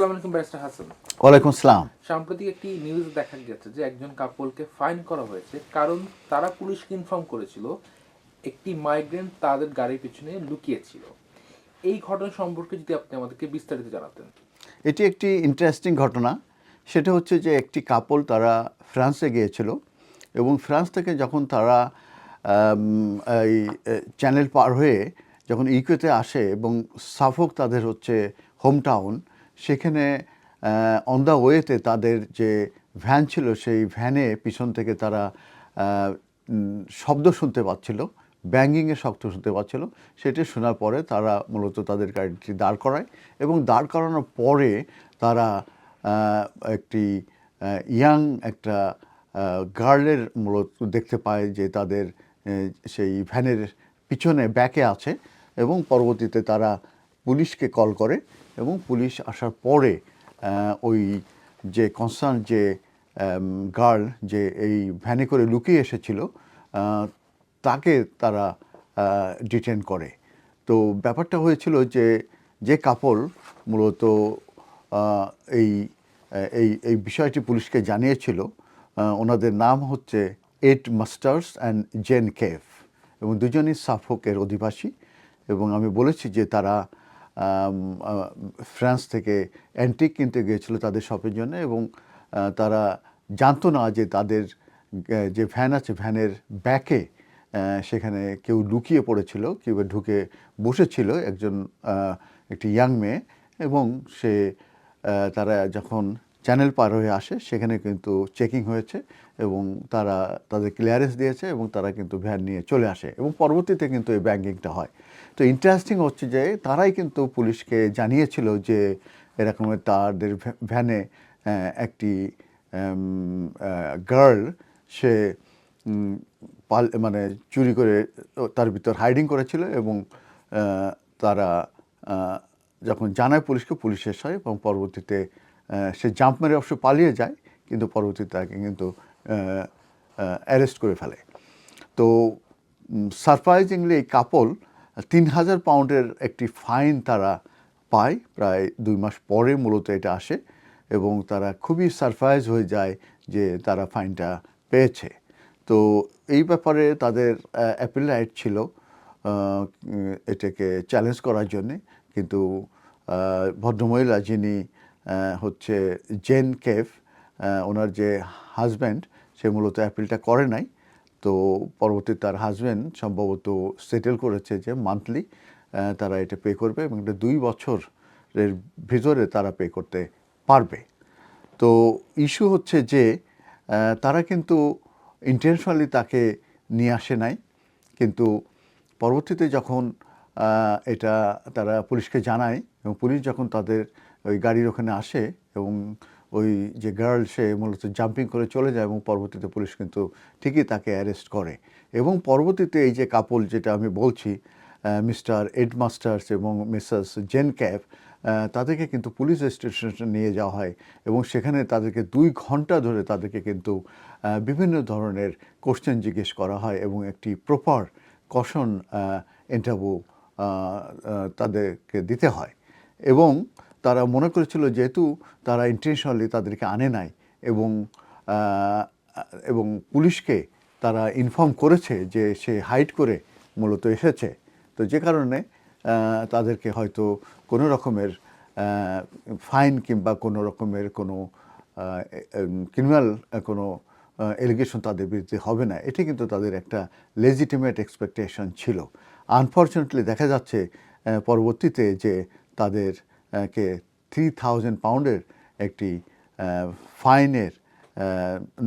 ওয়ালাইকুম আসসালাম। সাম্প্রতিক একটি নিউজ দেখা গেছে যে একজন কাপলকে ফাইন করা হয়েছে কারণ তারা পুলিশকে ইনফর্ম করেছিল একটি মাইগ্রেন্ট তাদের গাড়ির পিছনে লুকিয়েছিল। এই ঘটনা সম্পর্কে যদি আপনি আমাদেরকে বিস্তারিত জানাতেন। এটি একটি ইন্টারেস্টিং ঘটনা। সেটা হচ্ছে যে একটি কাপল তারা ফ্রান্সে গিয়েছিল এবং ফ্রান্স থেকে যখন তারা এই চ্যানেল পার হয়ে যখন ইউকেতে আসে এবং সাফক তাদের হচ্ছে হোম টাউন সেখানে অন দ্য ওয়েতে তাদের যে ভ্যান ছিল, সেই ভ্যানে পিছন থেকে তারা শব্দ শুনতে পাচ্ছিল ব্যাঙ্গিংয়ে শব্দ শুনতে পাচ্ছিল। সেটি শোনার পরে তারা মূলত তাদের গাড়িটি দাঁড় করায় এবং দাঁড় করানোর পরে তারা একটি ইয়াং একটা গার্লের মূলত দেখতে পায় যে তাদের সেই ভ্যানের পিছনে ব্যাকে আছে এবং পরবর্তীতে তারা পুলিশকে কল করে এবং পুলিশ আসার পরে ওই যে কনসার্ন যে গার্ল যে এই ভ্যানে করে লুকিয়ে এসেছিল তাকে তারা ডিটেন করে। তো ব্যাপারটা হয়েছিল যে যে কাপল মূলত এই এই এই বিষয়টি পুলিশকে জানিয়েছিল ওনাদের নাম হচ্ছে Ed Masters and Jen Keff এবং দুজনই সাফোকের অধিবাসী এবং আমি বলেছি যে তারা ফ্রান্স থেকে অ্যান্টিক কিনতে গিয়েছিল তাদের শপের জন্য এবং তারা জানতো না যে তাদের যে ভ্যান আছে ভ্যানের ব্যাকে সেখানে কেউ লুকিয়ে পড়েছিল, কেউ ঢুকে বসেছিল একজন একটি ইয়াং মেয়ে এবং সে তারা যখন চ্যানেল পার হয়ে আসে, সেখানে কিন্তু চেকিং হয়েছে এবং তারা তাদের ক্লিয়ারেন্স দিয়েছে এবং তারা কিন্তু ভ্যান নিয়ে চলে আসে এবং পরবর্তীতে কিন্তু এই ব্যাঙ্কিংটা হয়। তো ইন্টারেস্টিং হচ্ছে যে তারাই কিন্তু পুলিশকে জানিয়েছিল যে এরকম তাদের ভ্যানে একটি গার্ল সে পাল মানে চুরি করে তার ভিতর হাইডিং করেছিল এবং তারা যখন জানায় পুলিশকে, পুলিশ হয় এবং পরবর্তীতে সে জাম্প মেরে অবশ্য পালিয়ে যায়, কিন্তু পরবর্তীতে তাকে কিন্তু অ্যারেস্ট করে ফেলে। তো সারপ্রাইজিংলি এই কাপল তিন হাজার পাউন্ডের একটি ফাইন তারা পায়, প্রায় দুই মাস পরে মূলত এটা আসে এবং তারা খুবই সারপ্রাইজ হয়ে যায় যে তারা ফাইনটা পেয়েছে। তো এই ব্যাপারে তাদের অ্যাপিল রাইট ছিল এটাকে চ্যালেঞ্জ করার জন্যে, কিন্তু ভদ্রমহিলা যিনি হচ্ছে জেন কেফ ওনার যে হাজব্যান্ড, সে মূলত অ্যাপিলটা করে নাই। তো পরবর্তী তার হাজব্যান্ড সম্ভবত সেটেল করেছে যে মান্থলি তারা এটা পে করবে এবং এটা দুই বছরের ভিতরে তারা পে করতে পারবে। তো ইস্যু হচ্ছে যে তারা কিন্তু ইন্টেনশনালি তাকে নিয়ে আসে নাই। কিন্তু পরবর্তীতে যখন এটা তারা পুলিশকে জানায় এবং পুলিশ যখন তাদের ওই গাড়ির ওখানে আসে এবং ওই যে গার্ল সে মূলত জাম্পিং করে চলে যায় এবং পরবর্তীতে পুলিশ কিন্তু ঠিকই তাকে অ্যারেস্ট করে। এবং পরবর্তীতে এই যে কাপল যেটা আমি বলছি মিস্টার এড মাস্টার্স এবং মিসেস জেন ক্যাফ তাদেরকে কিন্তু পুলিশ স্টেশনে নিয়ে যাওয়া হয় এবং সেখানে তাদেরকে দুই ঘণ্টা ধরে তাদেরকে কিন্তু বিভিন্ন ধরনের কোশ্চেন জিজ্ঞেস করা হয় এবং একটি প্রপার কশন ইন্টারভিউ তাদেরকে দিতে হয়। এবং তারা মনে করেছিল যেহেতু তারা ইন্টেনশনালি তাদেরকে আনে নাই এবং এবং পুলিশকে তারা ইনফর্ম করেছে যে সে হাইড করে মূলত এসেছে। তো যে কারণে তাদেরকে হয়তো কোনো রকমের ফাইন কিংবা কোনো রকমের কোনো ক্রিমিনাল কোনো এলিগেশন তাদের বিরুদ্ধে হবে না। এটি কিন্তু তাদের একটা লেজিটিমেট এক্সপেকটেশন ছিল। আনফর্চুনেটলি দেখা যাচ্ছে পরবর্তীতে যে তাদের কে থ্রি থাউজেন্ড পাউন্ডের একটি ফাইনের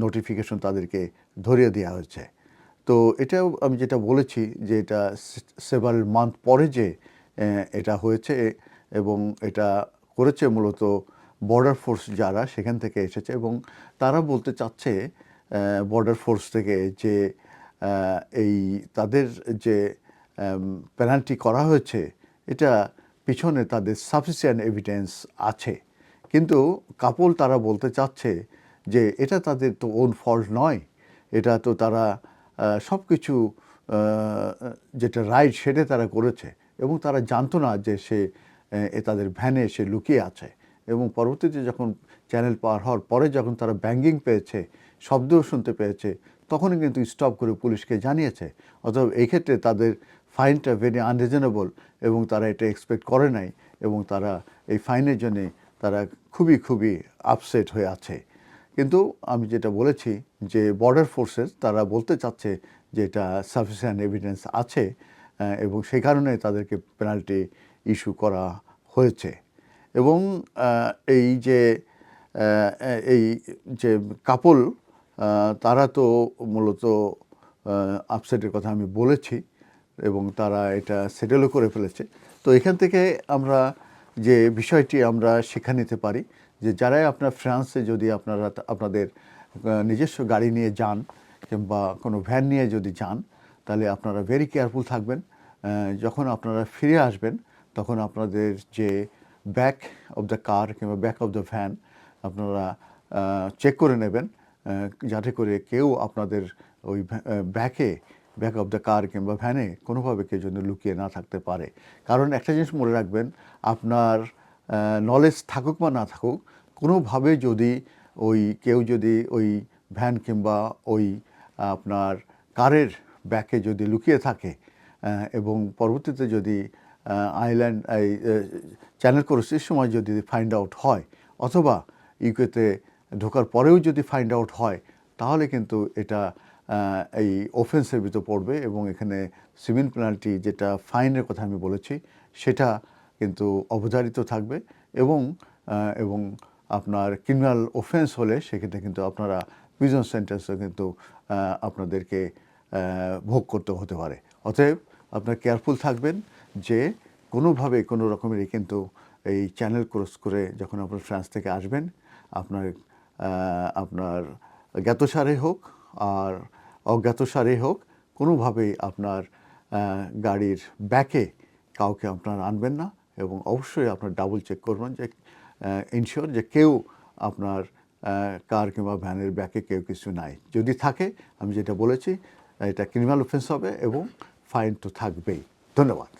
নোটিফিকেশন তাদেরকে ধরিয়ে দেওয়া হয়েছে। তো এটাও আমি যেটা বলেছি যে এটা সেভার মান্থ পরে যে এটা হয়েছে এবং এটা করেছে মূলত বর্ডার ফোর্স যারা সেখান থেকে এসেছে এবং তারা বলতে চাচ্ছে বর্ডার ফোর্স থেকে যে এই তাদের যে পেনাল্টি করা হয়েছে, এটা পিছনে তাদের সাফিসিয়েন্ট এভিডেন্স আছে। কিন্তু কাপল তারা বলতে চাচ্ছে যে এটা তাদের তো ওন ফল্ট নয় এটা তো তারা সব কিছু যেটা রাইট সেটা তারা করেছে এবং তারা জানতো না যে সে এ, তাদের ভ্যানে সে লুকিয়ে আছে এবং পরবর্তীতে যখন চ্যানেল পার হওয়ার পরে যখন তারা ব্যাঙ্গিং পেয়েছে শব্দও শুনতে পেয়েছে তখনই কিন্তু স্টপ করে পুলিশকে জানিয়েছে। অতএব এই ক্ষেত্রে তাদের ফাইনটা ভেরি আনরিজনেবল এবং তারা এটা এক্সপেক্ট করে নাই এবং তারা এই ফাইনের জন্যে তারা খুবই খুবই আপসেট হয়ে আছে। কিন্তু আমি যেটা বলেছি যে বর্ডার ফোর্সেস তারা বলতে চাচ্ছে যে এটা সাফিসিয়েন্ট এভিডেন্স আছে এবং সেই কারণে তাদেরকে পেনাল্টি ইস্যু করা হয়েছে। এবং এই যে এই যে কাপল তারা তো মূলত আপসেটের কথা আমি বলেছি। এবং তারা এটা সেটেলও করে ফেলেছে। তো এখান থেকে আমরা যে বিষয়টি আমরা শিক্ষা নিতে পারি, যে যারাই আপনার ফ্রান্সে যদি আপনারা আপনাদের নিজস্ব গাড়ি নিয়ে যান কিংবা কোনো ভ্যান নিয়ে যদি যান, তাহলে আপনারা ভেরি কেয়ারফুল থাকবেন। যখন আপনারা ফিরে আসবেন, তখন আপনাদের যে ব্যাক অফ দ্য কার কিংবা ব্যাক অফ দ্য ভ্যান আপনারা চেক করে নেবেন যাতে করে কেউ আপনাদের ওই ব্যাকে ব্যাক অফ দ্য কার কিংবা ভ্যানে কোনোভাবে কেউ যেন লুকিয়ে না থাকতে পারে। কারণ একটা জিনিস মনে রাখবেন, আপনার নলেজ থাকুক বা না থাকুক, কোনোভাবে যদি ওই কেউ যদি ওই ভ্যান কিংবা ওই, আপনার কারের ব্যাকে যদি লুকিয়ে থাকে এবং পরবর্তীতে যদি আইল্যান্ড এই চ্যানেল ক্রসের সময় যদি ফাইন্ড আউট হয়, অথবা ইউকেতে ঢোকার পরেও যদি ফাইন্ড আউট হয়, তাহলে কিন্তু এটা এই অফেন্সের ভিতর পড়বে এবং এখানে সিভিল পেনাল্টি যেটা ফাইনের কথা আমি বলেছি, সেটা কিন্তু অবধারিত থাকবে এবং এবং আপনার ক্রিমিনাল অফেন্স হলে সেক্ষেত্রে কিন্তু আপনারা প্রিজন সেন্টেন্সও কিন্তু আপনাদেরকে ভোগ করতে হতে পারে। অতএব আপনার কেয়ারফুল থাকবেন যে কোনোভাবে কোনো রকমেরই কিন্তু এই চ্যানেল ক্রস করে যখন আপনার ফ্রান্স থেকে আসবেন, আপনার আপনার জ্ঞাতসারে হোক আর অজ্ঞাতসারে হোক, কোনোভাবেই আপনার গাড়ির ব্যাকে কাউকে আপনার আনবেন না এবং অবশ্যই আপনার ডাবল চেক করবেন যে ইনশিওর যে কেউ আপনার কার কিংবা ভ্যানের ব্যাকে কেউ কিছু নাই। যদি থাকে, আমি যেটা বলেছি, এটা ক্রিমিনাল অফেন্স হবে এবং ফাইন তো থাকবেই। ধন্যবাদ।